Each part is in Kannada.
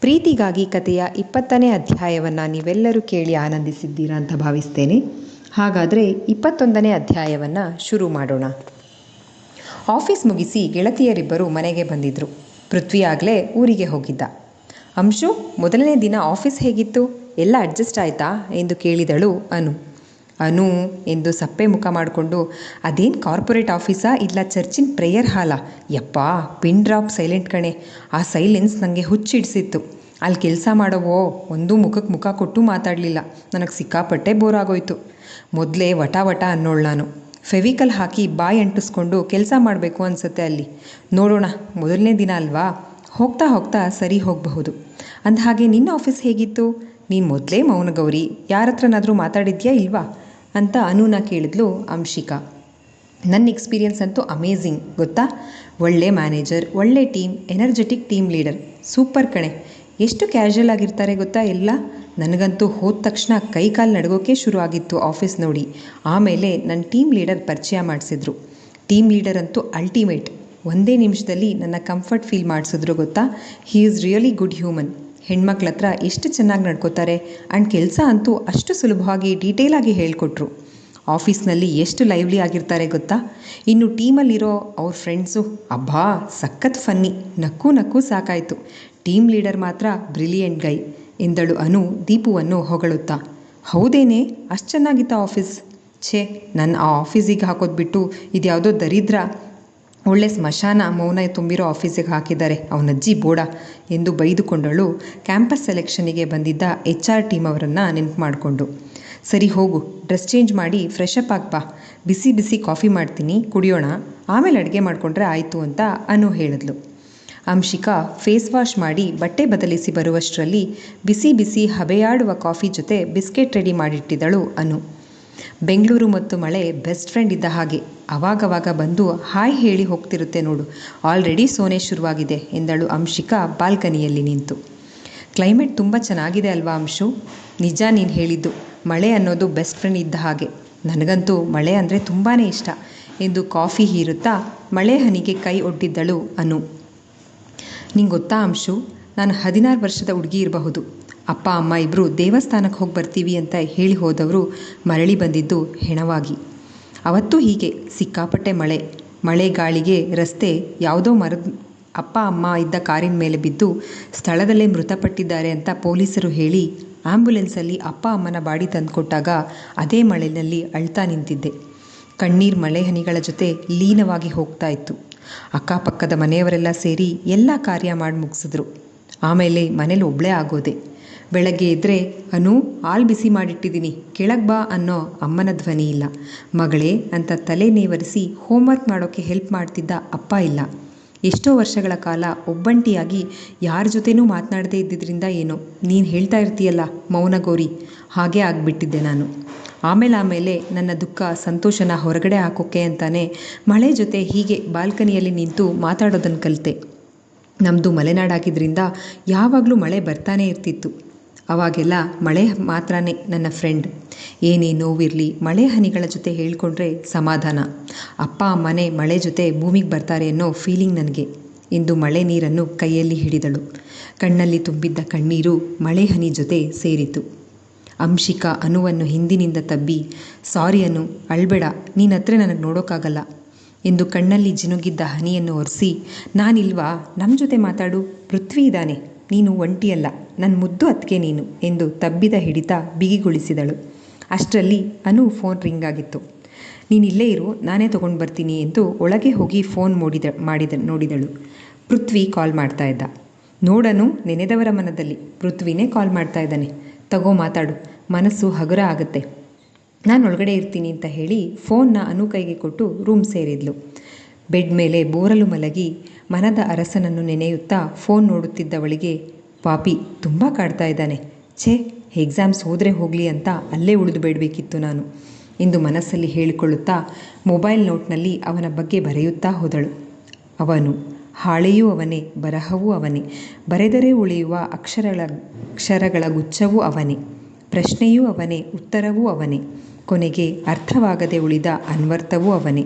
ಪ್ರೀತಿಗಾಗಿ ಕಥೆಯ ಇಪ್ಪತ್ತನೇ ಅಧ್ಯಾಯವನ್ನು ನೀವೆಲ್ಲರೂ ಕೇಳಿ ಆನಂದಿಸಿದ್ದೀರಾ ಅಂತ ಭಾವಿಸ್ತೇನೆ. ಹಾಗಾದರೆ ಇಪ್ಪತ್ತೊಂದನೇ ಅಧ್ಯಾಯವನ್ನು ಶುರು ಮಾಡೋಣ. ಆಫೀಸ್ ಮುಗಿಸಿ ಗೆಳತಿಯರಿಬ್ಬರು ಮನೆಗೆ ಬಂದಿದ್ದರು ಪೃಥ್ವಿ ಆಗಲೇ ಊರಿಗೆ ಹೋಗಿದ್ದ. ಅಂಶು, ಮೊದಲನೇ ದಿನ ಆಫೀಸ್ ಹೇಗಿತ್ತು? ಎಲ್ಲ ಅಡ್ಜಸ್ಟ್ ಆಯ್ತಾ? ಎಂದು ಕೇಳಿದಳು ಅನು. ಅನು ಎಂದು ಸಪ್ಪೆ ಮುಖ ಮಾಡಿಕೊಂಡು, ಅದೇನು ಕಾರ್ಪೊರೇಟ್ ಆಫೀಸಾ ಇಲ್ಲ ಚರ್ಚಿನ ಪ್ರೇಯರ್ ಹಾಲಾ? ಯಪ್ಪಾ, ಪಿನ್ ಡ್ರಾಪ್ ಸೈಲೆಂಟ್ ಕಣೆ. ಆ ಸೈಲೆನ್ಸ್ ನನಗೆ ಹುಚ್ಚಿಡಿಸಿತ್ತು. ಅಲ್ಲಿ ಕೆಲಸ ಮಾಡೋವೋ, ಒಂದೂ ಮುಖಕ್ಕೆ ಮುಖ ಕೊಟ್ಟು ಮಾತಾಡಲಿಲ್ಲ. ನನಗೆ ಸಿಕ್ಕಾಪಟ್ಟೆ ಬೋರ್ ಆಗೋಯ್ತು ಮೊದಲೇ ವಟ ವಟ ಅನ್ನೋಳು ನಾನು. ಫೆವಿಕಲ್ ಹಾಕಿ ಬಾಯಿ ಅಂಟಿಸ್ಕೊಂಡು ಕೆಲಸ ಮಾಡಬೇಕು ಅನಿಸುತ್ತೆ ಅಲ್ಲಿ. ನೋಡೋಣ, ಮೊದಲನೇ ದಿನ ಅಲ್ವಾ? ಹೋಗ್ತಾ ಹೋಗ್ತಾ ಸರಿ ಹೋಗಬಹುದು. ಅಂದ ಹಾಗೆ ನಿನ್ನ ಆಫೀಸ್ ಹೇಗಿತ್ತು? ನೀನು ಮೊದಲೇ ಮೌನಗೌರಿ. ಯಾರ ಹತ್ರನಾದರೂ ಮಾತಾಡಿದ್ಯಾ ಇಲ್ವಾ? ಅಂತ ಅನುನ ಕೇಳಿದ್ಲು ಅಂಶಿಕಾ. ನನ್ನ ಎಕ್ಸ್ಪೀರಿಯನ್ಸ್ ಅಂತೂ ಅಮೇಝಿಂಗ್ ಗೊತ್ತಾ? ಒಳ್ಳೆ ಮ್ಯಾನೇಜರ್ ಒಳ್ಳೆ team energetic team leader super ಕಣೆ. ಎಷ್ಟು ಕ್ಯಾಶುಯಲ್ ಆಗಿರ್ತಾರೆ ಗೊತ್ತಾ ಎಲ್ಲ? ನನಗಂತೂ ಹೋದ ತಕ್ಷಣ ಕೈ ಕಾಲು ನಡಗೋಕೆ ಶುರು ಆಗಿತ್ತು ಆಫೀಸ್ ನೋಡಿ. ಆಮೇಲೆ ನನ್ನ ಟೀಮ್ ಲೀಡರ್ ಪರಿಚಯ ಮಾಡಿಸಿದ್ರು. ಟೀಮ್ ಲೀಡರ್ ಅಂತೂ ಅಲ್ಟಿಮೇಟ್ ಒಂದೇ ನಿಮಿಷದಲ್ಲಿ ನನ್ನ ಕಂಫರ್ಟ್ ಫೀಲ್ ಮಾಡಿಸಿದ್ರು ಗೊತ್ತಾ? He is really good human ಹೆಣ್ಮಕ್ಳ ಹತ್ರ ಎಷ್ಟು ಚೆನ್ನಾಗಿ ನಡ್ಕೋತಾರೆ ಆ್ಯಂಡ್ ಕೆಲಸ ಅಂತೂ ಅಷ್ಟು ಸುಲಭವಾಗಿ ಡೀಟೇಲಾಗಿ ಹೇಳಿಕೊಟ್ರು. ಆಫೀಸ್ನಲ್ಲಿ ಎಷ್ಟು ಲೈವ್ಲಿ ಆಗಿರ್ತಾರೆ ಗೊತ್ತಾ? ಇನ್ನು ಟೀಮಲ್ಲಿರೋ ಅವ್ರ ಫ್ರೆಂಡ್ಸು ಅಬ್ಬಾ, ಸಖತ್ ಫನ್ನಿ ನಕ್ಕು ನಕ್ಕು ಸಾಕಾಯಿತು. ಟೀಮ್ ಲೀಡರ್ ಮಾತ್ರ ಬ್ರಿಲಿಯಂಟ್ ಗೈ ಎಂದಳು ಅನು ದೀಪುವನ್ನು ಹೊಗಳುತ್ತಾ. ಹೌದೇನೆ? ಅಷ್ಟು ಚೆನ್ನಾಗಿತ್ತ ಆಫೀಸ್ ಛೇ ನನ್ನ ಆ ಆಫೀಸಿಗೆ ಹಾಕೋದ್ಬಿಟ್ಟು ಇದ್ಯಾವುದೋ ದರಿದ್ರ ಒಳ್ಳೆ ಸ್ಮಶಾನ ಮೌನ ತುಂಬಿರೋ ಆಫೀಸಿಗೆ ಹಾಕಿದ್ದಾರೆ. ಅವನಜ್ಜಿ ಬೋಡ ಎಂದು ಬೈದುಕೊಂಡಳು. ಕ್ಯಾಂಪಸ್ ಸೆಲೆಕ್ಷನಿಗೆ ಬಂದಿದ್ದ ಎಚ್ ಆರ್ ಟೀಮ್ ಅವರನ್ನು ನೆನಪು ಮಾಡಿಕೊಂಡು. ಸರಿ ಹೋಗು, ಡ್ರೆಸ್ ಚೇಂಜ್ ಮಾಡಿ ಫ್ರೆಶ್ ಅಪ್ ಆಗಿ ಬಾ. ಬಿಸಿ ಬಿಸಿ ಕಾಫಿ ಮಾಡ್ತೀನಿ, ಕುಡಿಯೋಣ. ಆಮೇಲೆ ಅಡುಗೆ ಮಾಡಿಕೊಂಡ್ರೆ ಆಯಿತು ಅಂತ ಅನು ಹೇಳಿದ್ಲು. ಅಂಶಿಕಾ ಫೇಸ್ ವಾಶ್ ಮಾಡಿ ಬಟ್ಟೆ ಬದಲಿಸಿ ಬರುವಷ್ಟರಲ್ಲಿ ಬಿಸಿ ಬಿಸಿ ಹಬೆಯಾಡುವ ಕಾಫಿ ಜೊತೆ ಬಿಸ್ಕೆಟ್ ರೆಡಿ ಮಾಡಿಟ್ಟಿದ್ದಳು ಅನು. ಬೆಂಗಳೂರು ಮತ್ತು ಮಳೆ ಬೆಸ್ಟ್ ಫ್ರೆಂಡ್ ಇದ್ದ ಹಾಗೆ. ಅವಾಗವಾಗ ಬಂದು ಹಾಯ್ ಹೇಳಿ ಹೋಗ್ತಿರುತ್ತೆ ನೋಡು. ಆಲ್ರೆಡಿ ಸೋನೆ ಶುರುವಾಗಿದೆ, ಎಂದಳು ಅಂಶಿಕಾ ಬಾಲ್ಕನಿಯಲ್ಲಿ ನಿಂತು. ಕ್ಲೈಮೇಟ್ ತುಂಬ ಚೆನ್ನಾಗಿದೆ ಅಲ್ವಾ ಅಂಶು? ನಿಜ ನೀನು ಹೇಳಿದ್ದು, ಮಳೆ ಅನ್ನೋದು ಬೆಸ್ಟ್ ಫ್ರೆಂಡ್ ಇದ್ದ ಹಾಗೆ. ನನಗಂತೂ ಮಳೆ ಅಂದರೆ ತುಂಬಾ ಇಷ್ಟ. ಎಂದು ಕಾಫಿ ಹೀರುತ್ತಾ ಮಳೆ ಹನಿಗೆ ಕೈ ಒಡ್ಡಿದ್ದಳು ಅನು. ನಿಂಗೆ ಗೊತ್ತಾ ಅಂಶು? ನಾನು ಹದಿನಾರು ವರ್ಷದ ಹುಡುಗಿ ಇರಬಹುದು. ಅಪ್ಪ, ಅಮ್ಮ ಇಬ್ಬರು ದೇವಸ್ಥಾನಕ್ಕೆ ಹೋಗಿ ಬರ್ತೀವಿ ಅಂತ ಹೇಳಿ ಹೋದವರು ಮರಳಿ ಬಂದಿದ್ದು ಹೆಣವಾಗಿ. ಅವತ್ತು ಹೀಗೆ, ಸಿಕ್ಕಾಪಟ್ಟೆ ಮಳೆ. ಮಳೆ ಗಾಳಿಗೆ ರಸ್ತೆ ಯಾವುದೋ ಮರದ, ಅಪ್ಪ, ಅಮ್ಮ ಇದ್ದ ಕಾರಿನ ಮೇಲೆ ಬಿದ್ದು ಸ್ಥಳದಲ್ಲೇ ಮೃತಪಟ್ಟಿದ್ದಾರೆ ಅಂತ ಪೊಲೀಸರು ಹೇಳಿ ಆ್ಯಂಬುಲೆನ್ಸಲ್ಲಿ ಅಪ್ಪ, ಅಮ್ಮನ ಬಾಡಿ ತಂದುಕೊಟ್ಟಾಗ ಅದೇ ಮಳೆಯಲ್ಲಿ ಅಳ್ತಾ ನಿಂತಿದ್ದೆ. ಕಣ್ಣೀರು ಮಳೆ ಹನಿಗಳ ಜೊತೆ ಲೀನವಾಗಿ ಹೋಗ್ತಾ ಇತ್ತು. ಅಕ್ಕಪಕ್ಕದ ಮನೆಯವರೆಲ್ಲ ಸೇರಿ ಎಲ್ಲ ಕಾರ್ಯ ಮಾಡಿ ಮುಗಿಸಿದ್ರು. ಆಮೇಲೆ ಮನೇಲಿ ಒಬ್ಬಳೇ ಆಗೋದೆ. ಬೆಳಗ್ಗೆ ಎದ್ದರೆ ಅನು, ಹಾಲು ಬಿಸಿ ಮಾಡಿಟ್ಟಿದ್ದೀನಿ ಕೆಳಗೆ ಬಾ ಅನ್ನೋ ಅಮ್ಮನ ಧ್ವನಿ ಇಲ್ಲ. ಮಗಳೇ, ಅಂತ ತಲೆ ನೇವರಿಸಿ ಹೋಮ್ವರ್ಕ್ ಮಾಡೋಕ್ಕೆ ಹೆಲ್ಪ್ ಮಾಡ್ತಿದ್ದ ಅಪ್ಪ ಇಲ್ಲ. ಎಷ್ಟೋ ವರ್ಷಗಳ ಕಾಲ ಒಬ್ಬಂಟಿಯಾಗಿ ಯಾರ ಜೊತೆನೂ ಮಾತನಾಡದೇ ಇದ್ದಿದ್ದರಿಂದ ಏನೋ. ನೀನು ಹೇಳ್ತಾ ಇರ್ತೀಯಲ್ಲ ಮೌನಗೌರಿ ಹಾಗೇ ಆಗಿಬಿಟ್ಟಿದ್ದೆ ನಾನು. ಆಮೇಲೆ ಆಮೇಲೆ ನನ್ನ ದುಃಖ, ಸಂತೋಷನ ಹೊರಗಡೆ ಹಾಕೋಕ್ಕೆ ಅಂತಾನೆ ಮಳೆ ಜೊತೆ ಹೀಗೆ ಬಾಲ್ಕನಿಯಲ್ಲಿ ನಿಂತು ಮಾತಾಡೋದನ್ನು ಕಲಿತೆ. ನಮ್ಮದು ಮಲೆನಾಡಾಗಿದ್ದರಿಂದ ಯಾವಾಗಲೂ ಮಳೆ ಬರ್ತಾನೆ ಇರ್ತಿತ್ತು. ಅವಾಗೆಲ್ಲ ಮಳೆ ಮಾತ್ರನೇ ನನ್ನ ಫ್ರೆಂಡ್. ಏನೇ ನೋವಿರಲಿ ಮಳೆ ಹನಿಗಳ ಜೊತೆ ಹೇಳ್ಕೊಂಡ್ರೆ ಸಮಾಧಾನ. ಅಪ್ಪ ಅಮ್ಮನೇ ಮಳೆ ಜೊತೆ ಭೂಮಿಗೆ ಬರ್ತಾರೆ ಅನ್ನೋ ಫೀಲಿಂಗ್ ನನಗೆ. ಇಂದು ಮಳೆ ನೀರನ್ನು ಕೈಯಲ್ಲಿ ಹಿಡಿದಳು. ಕಣ್ಣಲ್ಲಿ ತುಂಬಿದ್ದ ಕಣ್ಣೀರು ಮಳೆ ಹನಿ ಜೊತೆ ಸೇರಿತು. ಅಂಶಿಕಾ ಅನುವನ್ನು ಹಿಂದಿನಿಂದ ತಬ್ಬಿ, ಸಾರಿ ಅನು, ಅಳ್ಬೇಡ ನೀನತ್ರ ನನಗೆ ನೋಡೋಕ್ಕಾಗಲ್ಲ ಎಂದು ಕಣ್ಣಲ್ಲಿ ಜಿನುಗಿದ್ದ ಹನಿಯನ್ನು ಒರೆಸಿ, ನಾನಿಲ್ವಾ ನಮ್ಮ ಜೊತೆ ಮಾತಾಡು, ಪೃಥ್ವಿ ಇದ್ದಾನೆ ನೀನು ಒಂಟಿಯಲ್ಲ ನನ್ನ ಮುದ್ದು ಅತ್ತಿಗೆ ನೀನು, ಎಂದು ತಬ್ಬಿದ ಹಿಡಿತ ಬಿಗಿಗೊಳಿಸಿದಳು. ಅಷ್ಟರಲ್ಲಿ ಅನು ಫೋನ್ ರಿಂಗ್ ಆಗಿತ್ತು. ನೀನಿಲ್ಲೇ ಇರು, ನಾನೇ ತೊಗೊಂಡು ಬರ್ತೀನಿ ಎಂದು ಒಳಗೆ ಹೋಗಿ ಫೋನ್ ಮೂಡಿದ, ಮಾಡಿದ, ನೋಡಿದಳು. ಪೃಥ್ವಿ ಕಾಲ್ ಮಾಡ್ತಾ ಇದ್ದ. ನೋಡನು, ನೆನೆದವರ ಮನದಲ್ಲಿ, ಪೃಥ್ವಿನೇ ಕಾಲ್ ಮಾಡ್ತಾ ಇದ್ದಾನೆ. ತಗೋ ಮಾತಾಡು, ಮನಸ್ಸು ಹಗುರ ಆಗುತ್ತೆ. ನಾನು ಒಳಗಡೆ ಇರ್ತೀನಿ ಅಂತ ಹೇಳಿ ಫೋನ್ನ ಅನು ಕೈಗೆ ಕೊಟ್ಟು ರೂಮ್ ಸೇರಿದ್ಲು. ಬೆಡ್ ಮೇಲೆ ಬೋರಲು ಮಲಗಿ ಮನದ ಅರಸನನ್ನು ನೆನೆಯುತ್ತಾ ಫೋನ್ ನೋಡುತ್ತಿದ್ದವಳಿಗೆ, ಪಾಪಿ, ತುಂಬ ಕಾಡ್ತಾ ಇದ್ದಾನೆ. ಛೇ, ಎಕ್ಸಾಮ್ಸ್ ಹೋದರೆ ಹೋಗಲಿ ಅಂತ ಅಲ್ಲೇ ಉಳಿದು ಬೇಡಬೇಕಿತ್ತು ನಾನು. ಎಂದು ಮನಸ್ಸಲ್ಲಿ ಹೇಳಿಕೊಳ್ಳುತ್ತಾ ಮೊಬೈಲ್ ನೋಟ್ನಲ್ಲಿ ಅವನ ಬಗ್ಗೆ ಬರೆಯುತ್ತಾ ಹೋದಳು. ಅವನು, ಹಾಳೆಯೂ ಅವನೇ, ಬರಹವೂ ಅವನೇ. ಬರೆದರೆ ಉಳಿಯುವ ಅಕ್ಷರಗಳ ಅಕ್ಷರಗಳ ಗುಚ್ಛವೂ ಅವನೇ. ಪ್ರಶ್ನೆಯೂ ಅವನೇ, ಉತ್ತರವೂ ಅವನೇ. ಕೊನೆಗೆ ಅರ್ಥವಾಗದೆ ಉಳಿದ ಅನ್ವರ್ಥವೂ ಅವನೇ.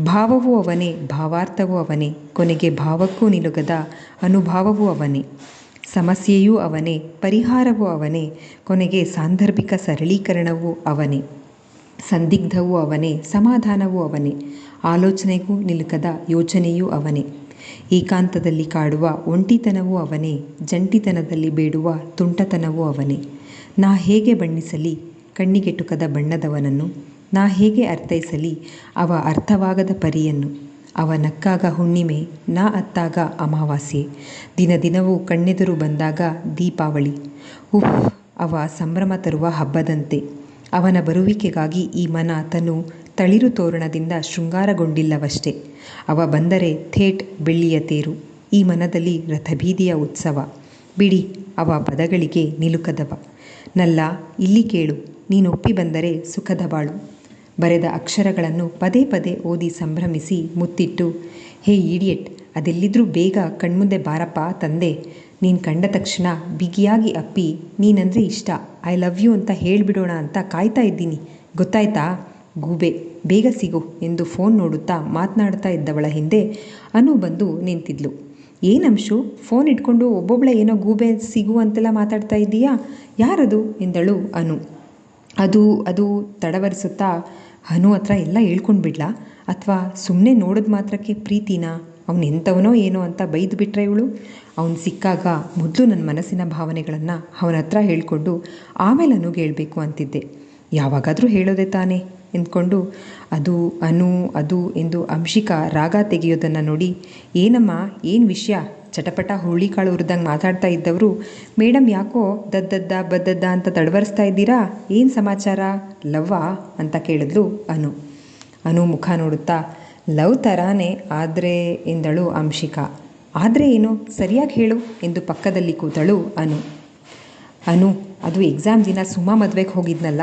ಭಾವವೂ ಅವನೇ, ಭಾವಾರ್ಥವೂ ಅವನೇ. ಕೊನೆಗೆ ಭಾವಕ್ಕೂ ನಿಲುಗದ ಅನುಭಾವವೂ ಅವನೇ. ಸಮಸ್ಯೆಯೂ ಅವನೇ, ಪರಿಹಾರವೂ ಅವನೇ. ಕೊನೆಗೆ ಸಾಂದರ್ಭಿಕ ಸರಳೀಕರಣವೂ ಅವನೇ. ಸಂದಿಗ್ಧವೂ ಅವನೇ, ಸಮಾಧಾನವೂ ಅವನೇ. ಆಲೋಚನೆಗೂ ನಿಲುಕದ ಯೋಚನೆಯೂ ಅವನೇ. ಏಕಾಂತದಲ್ಲಿ ಕಾಡುವ ಒಂಟಿತನವೂ ಅವನೇ. ಜಂಟಿತನದಲ್ಲಿ ಬೇಡುವ ತುಂಟತನವೂ ಅವನೇ. ನಾ ಹೇಗೆ ಬಣ್ಣಿಸಲಿ? ಕಣ್ಣಿಗೆಟುಕದ ಬಣ್ಣದವನನ್ನು ನಾ ಹೇಗೆ ಅರ್ಥೈಸಲಿ? ಅವ ಅರ್ಥವಾಗದ ಪರಿಯನ್ನು, ಅವ ನಕ್ಕಾಗ ಹುಣ್ಣಿಮೆ, ನಾ ಅತ್ತಾಗ ಅಮಾವಾಸ್ಯೆ. ದಿನ ದಿನವೂ ಕಣ್ಣೆದುರು ಬಂದಾಗ ದೀಪಾವಳಿ. ಉಫ್, ಅವ ಸಂಭ್ರಮ ತರುವ ಹಬ್ಬದಂತೆ. ಅವನ ಬರುವಿಕೆಗಾಗಿ ಈ ಮನ ತನು ತಳಿರು ತೋರಣದಿಂದ ಶೃಂಗಾರಗೊಂಡಿಲ್ಲವಷ್ಟೇ. ಅವ ಬಂದರೆ ಥೇಟ್ ಬೆಳ್ಳಿಯ ತೇರು, ಈ ಮನದಲ್ಲಿ ರಥಬೀದಿಯ ಉತ್ಸವ. ಬಿಡಿ, ಅವ ಪದಗಳಿಗೆ ನಿಲುಕದವ. ನಲ್ಲ, ಇಲ್ಲಿ ಕೇಳು, ನೀನೊಪ್ಪಿ ಬಂದರೆ ಸುಖದ ಬಾಳು. ಬರೆದ ಅಕ್ಷರಗಳನ್ನು ಪದೇ ಪದೇ ಓದಿ ಸಂಭ್ರಮಿಸಿ ಮುತ್ತಿಟ್ಟು, ಹೇ ಈಡಿಯಟ್ ಅದೆಲ್ಲಿದ್ರೂ ಬೇಗ ಕಣ್ಮುಂದೆ ಬಾರಪ್ಪ ತಂದೆ. ನೀನು ಕಂಡ ತಕ್ಷಣ ಬಿಗಿಯಾಗಿ ಅಪ್ಪಿ, ನೀನಂದರೆ ಇಷ್ಟ, ಐ ಲವ್ ಯು ಅಂತ ಹೇಳಿಬಿಡೋಣ ಅಂತ ಕಾಯ್ತಾ ಇದ್ದೀನಿ. ಗೊತ್ತಾಯ್ತಾ? ಗೂಬೆ, ಬೇಗ ಸಿಗು ಎಂದು ಫೋನ್ ನೋಡುತ್ತಾ ಮಾತನಾಡ್ತಾ ಇದ್ದವಳ ಹಿಂದೆ ಅನು ಬಂದು ನಿಂತಿದ್ಲು. ಏನಂಶು ಫೋನ್ ಇಟ್ಕೊಂಡು ಒಬ್ಬೊಬ್ಳೆ ಏನೋ ಗೂಬೆ ಸಿಗು ಅಂತೆಲ್ಲ ಮಾತಾಡ್ತಾ ಇದ್ದೀಯಾ? ಯಾರದು? ಎಂದಳು ಅನು. ಅದು ಅದು ತಡವರಿಸುತ್ತಾ ಅನು ಹತ್ರ ಎಲ್ಲ ಹೇಳ್ಕೊಂಡು ಬಿಡ್ಲಾ? ಅಥವಾ ಸುಮ್ಮನೆ ನೋಡಿದ ಮಾತ್ರಕ್ಕೆ ಪ್ರೀತಿನಾ? ಅವನು ಎಂಥವನೋ ಏನೋ ಅಂತ ಬೈದು ಬಿಟ್ರೆ ಇವಳು? ಅವನು ಸಿಕ್ಕಾಗ ಮೊದಲು ನನ್ನ ಮನಸ್ಸಿನ ಭಾವನೆಗಳನ್ನು ಅವನ ಹತ್ರ ಹೇಳಿಕೊಂಡು ಆಮೇಲೆ ಅನುಗೆ ಹೇಳಬೇಕು ಅಂತಿದ್ದೆ. ಯಾವಾಗಾದರೂ ಹೇಳೋದೆ ತಾನೇ? ಎಂದ್ಕೊಂಡು, ಅದು, ಅನು, ಅದು ಎಂದು ಅಂಶಿಕಾ ರಾಗ ತೆಗೆಯೋದನ್ನು ನೋಡಿ, ಏನಮ್ಮ, ಏನು ವಿಷಯ? ಚಟಪಟ ಹುರುಳಿಕಾಳು ಹುರಿದಂಗೆ ಮಾತಾಡ್ತಾ ಇದ್ದವರು ಮೇಡಮ್ ಯಾಕೋ ದದ್ದದ್ದ ಬದ್ದದ್ದ ಅಂತ ತಡವರಿಸ್ತಾ ಇದ್ದೀರಾ? ಏನು ಸಮಾಚಾರ? ಲವ್ವಾ? ಅಂತ ಕೇಳಿದ್ಲು ಅನು. ಅನು ಮುಖ ನೋಡುತ್ತಾ, ಲವ್ ಥರಾನೇ ಆದರೆ ಎಂದಳು ಅಂಶಿಕಾ. ಆದರೆ ಏನು? ಸರಿಯಾಗಿ ಹೇಳು ಎಂದು ಪಕ್ಕದಲ್ಲಿ ಕೂತಳು ಅನು. ಅನು, ಅದು ಎಕ್ಸಾಮ್ ದಿನ ಸುಮಾ ಮದುವೆಗೆ ಹೋಗಿದ್ನಲ್ಲ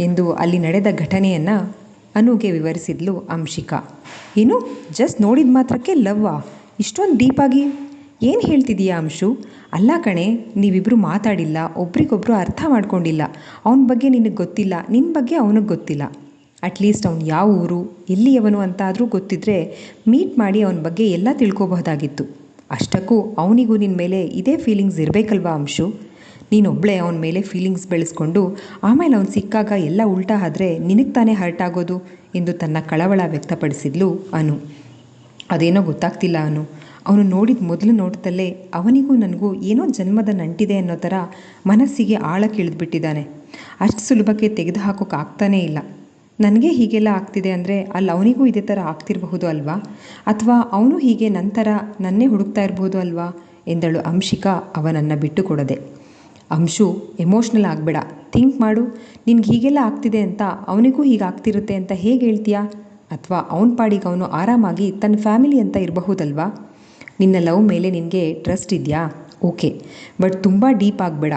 ಎಂದು ಅಲ್ಲಿ ನಡೆದ ಘಟನೆಯನ್ನು ಅನುಗೆ ವಿವರಿಸಿದ್ಲು ಅಂಶಿಕಾ. ಏನು? ಜಸ್ಟ್ ನೋಡಿದ ಮಾತ್ರಕ್ಕೆ ಲವ್ವಾ? ಇಷ್ಟೊಂದು ಡೀಪಾಗಿ ಏನು ಹೇಳ್ತಿದೀಯಾ ಅಂಶು? ಅಲ್ಲ ಕಣೆ ನೀವಿಬ್ಬರು ಮಾತಾಡಿಲ್ಲ ಒಬ್ರಿಗೊಬ್ಬರು ಅರ್ಥ ಮಾಡ್ಕೊಂಡಿಲ್ಲ. ಅವನ ಬಗ್ಗೆ ನಿನಗೆ ಗೊತ್ತಿಲ್ಲ ನಿನ್ನ ಬಗ್ಗೆ ಅವನಿಗೆ ಗೊತ್ತಿಲ್ಲ. ಅಟ್ಲೀಸ್ಟ್ ಅವ್ನು ಯಾವ ಊರು, ಎಲ್ಲಿಯವನು ಅಂತ ಆದರೂ ಗೊತ್ತಿದ್ದರೆ ಮೀಟ್ ಮಾಡಿ ಅವನ ಬಗ್ಗೆ ಎಲ್ಲ ತಿಳ್ಕೊಬಹುದಾಗಿತ್ತು. ಅಷ್ಟಕ್ಕೂ ಅವನಿಗೂ ನಿನ್ನ ಮೇಲೆ ಇದೇ ಫೀಲಿಂಗ್ಸ್ ಇರಬೇಕಲ್ವಾ ಅಂಶು? ನೀನೊಬ್ಬಳೇ ಅವನ ಮೇಲೆ ಫೀಲಿಂಗ್ಸ್ ಬೆಳೆಸ್ಕೊಂಡು ಆಮೇಲೆ ಅವನು ಸಿಕ್ಕಾಗ ಎಲ್ಲ ಉಲ್ಟಾ ಆದರೆ ನಿನಗೆ ತಾನೇ ಹರ್ಟ್ ಆಗೋದು ಎಂದು ತನ್ನ ಕಳವಳ ವ್ಯಕ್ತಪಡಿಸಿದ್ಲು ಅನು. ಅದೇನೋ ಗೊತ್ತಾಗ್ತಿಲ್ಲ ಅನು. ಅವನು ನೋಡಿದ ಮೊದಲು ನೋಡ್ತಲ್ಲೇ ಅವನಿಗೂ ನನಗೂ ಏನೋ ಜನ್ಮದ ನಂಟಿದೆ ಅನ್ನೋ ಥರ ಮನಸ್ಸಿಗೆ ಆಳಕ್ಕೆ ಇಳಿದ್ಬಿಟ್ಟಿದ್ದಾನೆ ಅಷ್ಟು ಸುಲಭಕ್ಕೆ ತೆಗೆದು ಹಾಕೋಕೆ ಆಗ್ತಾನೇ ಇಲ್ಲ. ನನಗೆ ಹೀಗೆಲ್ಲ ಆಗ್ತಿದೆ ಅಂದರೆ ಅಲ್ಲಿ ಅವನಿಗೂ ಇದೇ ಥರ ಆಗ್ತಿರಬಹುದು ಅಲ್ವಾ? ಅಥವಾ ಅವನು ಹೀಗೆ ನಂತರ ನನ್ನೇ ಹುಡುಕ್ತಾ ಇರಬಹುದು ಅಲ್ವಾ? ಎಂದಳು ಅಂಶಿಕಾ ಅವನನ್ನು ಬಿಟ್ಟು ಕೊಡದೆ ಅಂಶು ಎಮೋಷ್ನಲ್ ಆಗಬೇಡ. ಥಿಂಕ್ ಮಾಡು. ನಿನ್ಗೆ ಹೀಗೆಲ್ಲ ಆಗ್ತಿದೆ ಅಂತ ಅವನಿಗೂ ಹೀಗೆ ಆಗ್ತಿರುತ್ತೆ ಅಂತ ಹೇಗೆ ಹೇಳ್ತೀಯಾ? ಅಥವಾ ಅವನ ಪಾಡಿಗೆ ಅವನು ಆರಾಮಾಗಿ ತನ್ನ ಫ್ಯಾಮಿಲಿ ಅಂತ ಇರಬಹುದಲ್ವಾ? ನಿನ್ನ ಲವ್ ಮೇಲೆ ನಿನಗೆ ಟ್ರಸ್ಟ್ ಇದೆಯಾ? ಓಕೆ. ಬಟ್ ತುಂಬ ಡೀಪ್ ಆಗಬೇಡ.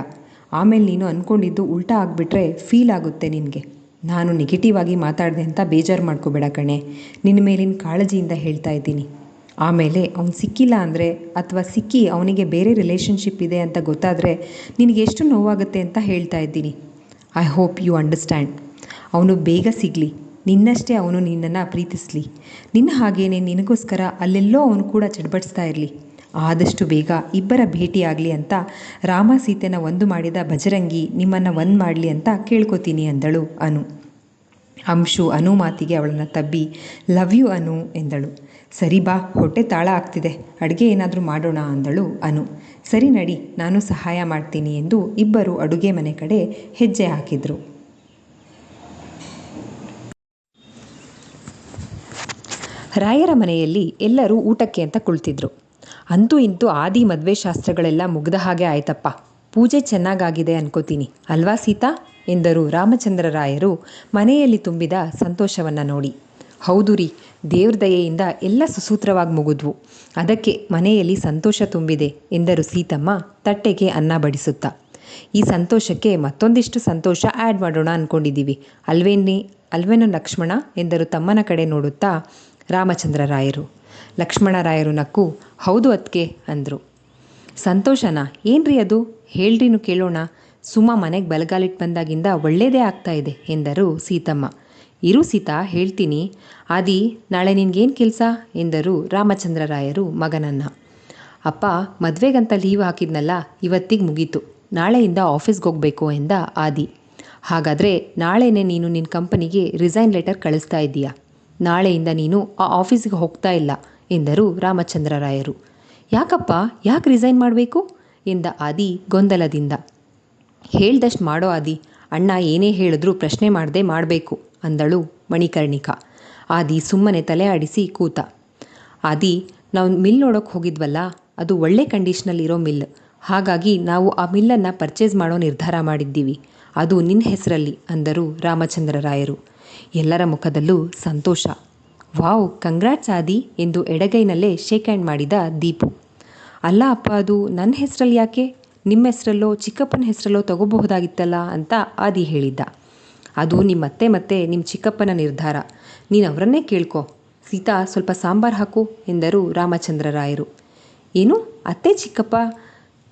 ಆಮೇಲೆ ನೀನು ಅಂದ್ಕೊಂಡಿದ್ದು ಉಲ್ಟಾ ಆಗಿಬಿಟ್ರೆ ಫೀಲ್ ಆಗುತ್ತೆ ನಿನಗೆ. ನಾನು ನೆಗೆಟಿವ್ ಆಗಿ ಮಾತಾಡಿದೆ ಅಂತ ಬೇಜಾರು ಮಾಡ್ಕೋಬೇಡ ಕಣೆ. ನಿನ್ನ ಮೇಲಿನ ಕಾಳಜಿಯಿಂದ ಹೇಳ್ತಾ ಇದ್ದೀನಿ. ಆಮೇಲೆ ಅವ್ನು ಸಿಕ್ಕಿಲ್ಲ ಅಂದರೆ ಅಥವಾ ಸಿಕ್ಕಿ ಅವನಿಗೆ ಬೇರೆ ರಿಲೇಷನ್ಶಿಪ್ ಇದೆ ಅಂತ ಗೊತ್ತಾದರೆ ನಿನಗೆ ಎಷ್ಟು ನೋವಾಗುತ್ತೆ ಅಂತ ಹೇಳ್ತಾ ಇದ್ದೀನಿ. ಐ ಹೋಪ್ ಯು ಅಂಡರ್ಸ್ಟ್ಯಾಂಡ್ ಅವನು ಬೇಗ ಸಿಗಲಿ. ನಿನ್ನಷ್ಟೇ ಅವನು ನಿನ್ನನ್ನು ಪ್ರೀತಿಸಲಿ. ನಿನ್ನ ಹಾಗೇನೆ ನಿನಗೋಸ್ಕರ ಅಲ್ಲೆಲ್ಲೋ ಅವನು ಕೂಡ ಚಡ್ಬಡಿಸ್ತಾ ಇರಲಿ. ಆದಷ್ಟು ಬೇಗ ಇಬ್ಬರ ಭೇಟಿಯಾಗಲಿ ಅಂತ ರಾಮ ಸೀತೆನ ಒಂದು ಮಾಡಿದ ಭಜರಂಗಿ ನಿಮ್ಮನ್ನು ಒಂದು ಮಾಡಲಿ ಅಂತ ಕೇಳ್ಕೊತೀನಿ ಅಂದಳು ಅನು. ಅಂಶು ಅನು ಮಾತಿಗೆ ಅವಳನ್ನು ತಬ್ಬಿ ಲವ್ ಯು ಅನು ಎಂದಳು. ಸರಿ ಬಾ, ಹೊಟ್ಟೆ ತಾಳ ಆಗ್ತಿದೆ, ಅಡುಗೆ ಏನಾದರೂ ಮಾಡೋಣ ಅಂದಳು ಅನು. ಸರಿ ನಡಿ, ನಾನು ಸಹಾಯ ಮಾಡ್ತೀನಿ ಎಂದು ಇಬ್ಬರು ಅಡುಗೆ ಮನೆ ಕಡೆ ಹೆಜ್ಜೆ ಹಾಕಿದರು. ರಾಯರ ಮನೆಯಲ್ಲಿ ಎಲ್ಲರೂ ಊಟಕ್ಕೆ ಅಂತ ಕುಳಿತಿದ್ರು. ಅಂತೂ ಇಂತೂ ಆದಿ ಮದುವೆ ಶಾಸ್ತ್ರಗಳೆಲ್ಲ ಮುಗ್ದ ಹಾಗೆ ಆಯ್ತಪ್ಪ. ಪೂಜೆ ಚೆನ್ನಾಗಾಗಿದೆ ಅನ್ಕೋತೀನಿ, ಅಲ್ವಾ ಸೀತಾ? ಎಂದರು ರಾಮಚಂದ್ರರಾಯರು ಮನೆಯಲ್ಲಿ ತುಂಬಿದ ಸಂತೋಷವನ್ನು ನೋಡಿ. ಹೌದು ರೀ, ದೇವ್ರ ದಯೆಯಿಂದ ಎಲ್ಲ ಸುಸೂತ್ರವಾಗಿ ಮುಗಿದ್ವು. ಅದಕ್ಕೆ ಮನೆಯಲ್ಲಿ ಸಂತೋಷ ತುಂಬಿದೆ ಎಂದರು ಸೀತಮ್ಮ ತಟ್ಟೆಗೆ ಅನ್ನ ಬಡಿಸುತ್ತಾ. ಈ ಸಂತೋಷಕ್ಕೆ ಮತ್ತೊಂದಿಷ್ಟು ಸಂತೋಷ ಆ್ಯಡ್ ಮಾಡೋಣ ಅಂದ್ಕೊಂಡಿದ್ದೀವಿ ಅಲ್ವೇನಿ ಅಲ್ವೇನೋ ಲಕ್ಷ್ಮಣ? ಎಂದರು ತಮ್ಮನ ಕಡೆ ನೋಡುತ್ತಾ ರಾಮಚಂದ್ರರಾಯರು. ಲಕ್ಷ್ಮಣರಾಯರು ನಕ್ಕು, ಹೌದು ಅದಕ್ಕೆ ಅಂದರು. ಸಂತೋಷನಾ? ಏನ್ರಿ ಅದು? ಹೇಳ್ರಿನು ಕೇಳೋಣ. ಸುಮ್ಮ ಮನೆಗೆ ಬಲಗಾಲಿಟ್ಟು ಬಂದಾಗಿಂದ ಒಳ್ಳೇದೇ ಆಗ್ತಾ ಇದೆ ಎಂದರು ಸೀತಮ್ಮ. ಇರು ಸೀತಾ, ಹೇಳ್ತೀನಿ. ಆದಿ, ನಾಳೆ ನಿನ್ಗೇನು ಕೆಲಸ? ಎಂದರು ರಾಮಚಂದ್ರರಾಯರು ಮಗನನ್ನು. ಅಪ್ಪ, ಮದುವೆಗಂತ ಲೀವ್ ಹಾಕಿದ್ನಲ್ಲ, ಇವತ್ತಿಗೆ ಮುಗೀತು. ನಾಳೆಯಿಂದ ಆಫೀಸ್ಗೆ ಹೋಗಬೇಕು ಎಂದ ಆದಿ. ಹಾಗಾದರೆ ನಾಳೆನೇ ನೀನು ನಿನ್ನ ಕಂಪನಿಗೆ ರಿಸೈನ್ ಲೆಟರ್ ಕಳಿಸ್ತಾ ಇದ್ದೀಯಾ? ನಾಳೆಯಿಂದ ನೀನು ಆ ಆಫೀಸಿಗೆ ಹೋಗ್ತಾ ಇಲ್ಲ, ಎಂದರು ರಾಮಚಂದ್ರರಾಯರು. ಯಾಕಪ್ಪ? ಯಾಕೆ ರಿಸೈನ್ ಮಾಡಬೇಕು? ಎಂದ ಆದಿ ಗೊಂದಲದಿಂದ. ಹೇಳ್ದಷ್ಟು ಮಾಡೋ ಆದಿ, ಅಣ್ಣ ಏನೇ ಹೇಳಿದ್ರೂ ಪ್ರಶ್ನೆ ಮಾಡದೆ ಮಾಡಬೇಕು ಅಂದಳು ಮಣಿಕರ್ಣಿಕಾ. ಆದಿ ಸುಮ್ಮನೆ ತಲೆ ಆಡಿಸಿ ಕೂತ. ಆದಿ, ನಾವು ಮಿಲ್ ನೋಡೋಕೆ ಹೋಗಿದ್ವಲ್ಲ, ಅದು ಒಳ್ಳೆ ಕಂಡೀಷ್ನಲ್ಲಿರೋ ಮಿಲ್. ಹಾಗಾಗಿ ನಾವು ಆ ಮಿಲ್ಲನ್ನು ಪರ್ಚೇಸ್ ಮಾಡೋ ನಿರ್ಧಾರ ಮಾಡಿದ್ದೀವಿ. ಅದು ನಿನ್ನ ಹೆಸರಲ್ಲಿ, ಅಂದರು ರಾಮಚಂದ್ರರಾಯರು ಎಲ್ಲರ ಮುಖದಲ್ಲೂ ಸಂತೋಷ. ವಾವ್, ಕಂಗ್ರಾಟ್ಸ್ ಆದಿ ಎಂದು ಎಡಗೈನಲ್ಲೇ ಶೇಕ್ ಹ್ಯಾಂಡ್ ಮಾಡಿದ ದೀಪು. ಅಲ್ಲ ಅಪ್ಪ, ಅದು ನನ್ನ ಹೆಸರಲ್ಲಿ ಯಾಕೆ? ನಿಮ್ಮ ಹೆಸರಲ್ಲೋ, ಚಿಕ್ಕಪ್ಪನ ಹೆಸರಲ್ಲೋ ತಗೋಬಹುದಾಗಿತ್ತಲ್ಲ ಅಂತ ಆದಿ ಹೇಳಿದ್ದ. ಅದು ನಿಮ್ಮ ಅತ್ತೆ ಮತ್ತೆ ನಿಮ್ಮ ಚಿಕ್ಕಪ್ಪನ ನಿರ್ಧಾರ. ನೀನು ಅವರನ್ನೇ ಕೇಳ್ಕೊ. ಸೀತಾ, ಸ್ವಲ್ಪ ಸಾಂಬಾರು ಹಾಕು ಎಂದರು ರಾಮಚಂದ್ರರಾಯರು ಏನು? ಅತ್ತೆ, ಚಿಕ್ಕಪ್ಪ?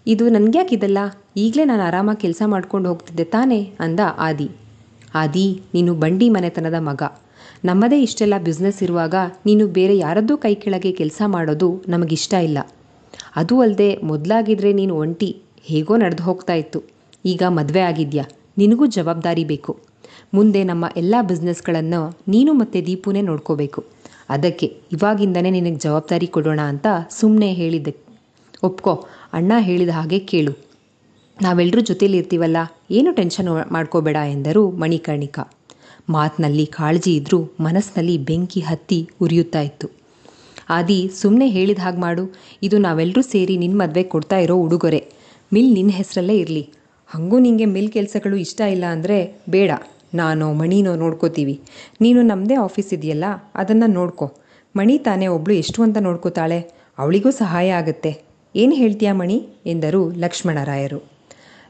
ಇದು ನನಗ್ಯಾಕಿದಲ್ಲ? ಈಗಲೇ ನಾನು ಆರಾಮಾಗಿ ಕೆಲಸ ಮಾಡ್ಕೊಂಡು ಹೋಗ್ತಿದ್ದೆ ತಾನೇ ಅಂದ ಆದಿ. ಆದಿ, ನೀನು ಬಂಡಿ ಮನೆತನದ ಮಗ. ನಮ್ಮದೇ ಇಷ್ಟೆಲ್ಲ ಬಿಸ್ನೆಸ್ ಇರುವಾಗ ನೀನು ಬೇರೆ ಯಾರದ್ದೂ ಕೈ ಕೆಳಗೆ ಕೆಲಸ ಮಾಡೋದು ನಮಗಿಷ್ಟ ಇಲ್ಲ. ಅದು ಅಲ್ಲದೆ ಮೊದಲಾಗಿದ್ರೆ ನೀನು ಒಂಟಿ, ಹೇಗೋ ನಡೆದು ಹೋಗ್ತಾ ಇತ್ತು. ಈಗ ಮದುವೆ ಆಗಿದ್ಯಾ? ನಿನಗೂ ಜವಾಬ್ದಾರಿ ಬೇಕು. ಮುಂದೆ ನಮ್ಮ ಎಲ್ಲ ಬಿಸ್ನೆಸ್ಗಳನ್ನು ನೀನು ಮತ್ತು ದೀಪುನೇ ನೋಡ್ಕೋಬೇಕು. ಅದಕ್ಕೆ ಇವಾಗಿಂದನೇ ನಿನಗೆ ಜವಾಬ್ದಾರಿ ಕೊಡೋಣ ಅಂತ ಸುಮ್ಮನೆ ಹೇಳಿದ್ದೆ ಒಪ್ಕೋ, ಅಣ್ಣ ಹೇಳಿದ ಹಾಗೆ ಕೇಳು. ನಾವೆಲ್ಲರೂ ಜೊತೇಲಿ ಇರ್ತೀವಲ್ಲ ಏನು ಟೆನ್ಷನ್ ಮಾಡ್ಕೋಬೇಡ ಎಂದರು ಮಣಿಕರ್ಣಿಕಾ. ಮಾತಿನಲ್ಲಿ ಕಾಳಜಿ ಇದ್ದರೂ ಮನಸ್ಸಿನಲ್ಲಿ ಬೆಂಕಿ ಹತ್ತಿ ಉರಿಯುತ್ತಾ ಇತ್ತು. ಆದಿ ಸುಮ್ಮನೆ ಹೇಳಿದ ಹಾಗೆ ಮಾಡು. ಇದು ನಾವೆಲ್ಲರೂ ಸೇರಿ ನಿನ್ನ ಮದುವೆ ಕೊಡ್ತಾ ಇರೋ ಉಡುಗೊರೆ. ಮಿಲ್ ನಿನ್ನ ಹೆಸರಲ್ಲೇ ಇರಲಿ. ಹಾಗೂ ನಿನಗೆ ಮಿಲ್ ಕೆಲಸಗಳು ಇಷ್ಟ ಇಲ್ಲ ಅಂದರೆ ಬೇಡ. ನಾನೋ ಮಣಿನೋ ನೋಡ್ಕೋತೀವಿ. ನೀನು ನಮ್ಮದೇ ಆಫೀಸ್ ಇದೆಯಲ್ಲ, ಅದನ್ನು ನೋಡ್ಕೊ. ಮಣಿ ತಾನೇ ಒಬ್ಳು ಎಷ್ಟು ಅಂತ ನೋಡ್ಕೋತಾಳೆ. ಅವಳಿಗೂ ಸಹಾಯ ಆಗುತ್ತೆ. ಏನು ಹೇಳ್ತೀಯಾ ಮಣಿ? ಎಂದರು ಲಕ್ಷ್ಮಣರಾಯರು.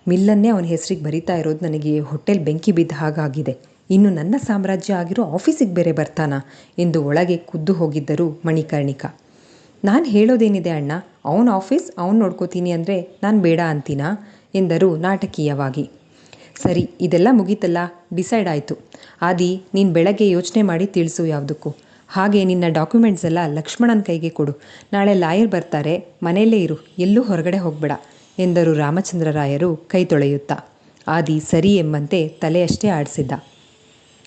ಮಿಲ್ಲನ್ನೇ ಅವನ ಹೆಸರಿಗೆ ಬರಿತಾ ಇರೋದು ನನಗೆ ಹೊಟ್ಟೆಲ್ ಬೆಂಕಿ ಬಿದ್ದ ಹಾಗಾಗಿದೆ. ಇನ್ನು ನನ್ನ ಸಾಮ್ರಾಜ್ಯ ಆಗಿರೋ ಆಫೀಸಿಗೆ ಬೇರೆ ಬರ್ತಾನಾ ಎಂದು ಒಳಗೆ ಕುದ್ದು ಹೋಗಿದ್ದರು ಮಣಿಕರ್ಣಿಕಾ. ನಾನು ಹೇಳೋದೇನಿದೆ ಅಣ್ಣ, ಅವನ ಆಫೀಸ್ ಅವನು ನೋಡ್ಕೋತೀನಿ ಅಂದರೆ ನಾನು ಬೇಡ ಅಂತೀನಾ ಎಂದರು ನಾಟಕೀಯವಾಗಿ. ಸರಿ, ಇದೆಲ್ಲ ಮುಗೀತಲ್ಲ, ಡಿಸೈಡ್ ಆಯಿತು. ಆದಿ, ನೀನು ಬೆಳಗ್ಗೆ ಯೋಚನೆ ಮಾಡಿ ತಿಳಿಸು ಯಾವುದಕ್ಕೂ. ಹಾಗೆ ನಿನ್ನ ಡಾಕ್ಯುಮೆಂಟ್ಸ್ ಎಲ್ಲ ಲಕ್ಷ್ಮಣನ ಕೈಗೆ ಕೊಡು. ನಾಳೆ ಲಾಯರ್ ಬರ್ತಾರೆ, ಮನೆಯಲ್ಲೇ ಇರು, ಎಲ್ಲೂ ಹೊರಗಡೆ ಹೋಗಬೇಡ ಎಂದರು ರಾಮಚಂದ್ರರಾಯರು ಕೈ ತೊಳೆಯುತ್ತಾ. ಆದಿ ಸರಿ ಎಂಬಂತೆ ತಲೆಯಷ್ಟೇ ಆಡಿಸಿದ್ದ.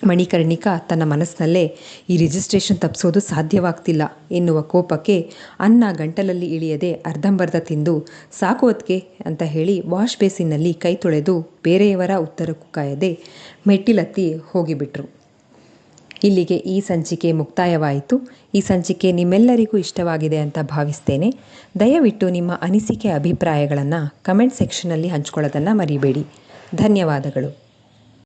ಮಣಿಕರ್ಣಿಕಾ ತನ್ನ ಮನಸ್ಸಿನಲ್ಲೇ ಈ ರಿಜಿಸ್ಟ್ರೇಷನ್ ತಪ್ಪಿಸೋದು ಸಾಧ್ಯವಾಗ್ತಿಲ್ಲ ಎನ್ನುವ ಕೋಪಕ್ಕೆ ಅನ್ನ ಗಂಟಲಲ್ಲಿ ಇಳಿಯದೆ ಅರ್ಧಂಬರ್ಧ ತಿಂದು, ಸಾಕು ಹೊತ್ತಿಗೆ ಅಂತ ಹೇಳಿ ವಾಶ್ ಬೇಸಿನಲ್ಲಿ ಕೈ ತೊಳೆದು ಬೇರೆಯವರ ಉತ್ತರಕ್ಕೂ ಕಾಯದೆ ಮೆಟ್ಟಿಲತ್ತಿ ಹೋಗಿಬಿಟ್ರು. ಇಲ್ಲಿಗೆ ಈ ಸಂಚಿಕೆ ಮುಕ್ತಾಯವಾಯಿತು. ಈ ಸಂಚಿಕೆ ನಿಮ್ಮೆಲ್ಲರಿಗೂ ಇಷ್ಟವಾಗಿದೆ ಅಂತ ಭಾವಿಸ್ತೇನೆ. ದಯವಿಟ್ಟು ನಿಮ್ಮ ಅನಿಸಿಕೆ ಅಭಿಪ್ರಾಯಗಳನ್ನು ಕಮೆಂಟ್ ಸೆಕ್ಷನಲ್ಲಿ ಹಂಚ್ಕೊಳ್ಳೋದನ್ನು ಮರಿಬೇಡಿ. ಧನ್ಯವಾದಗಳು.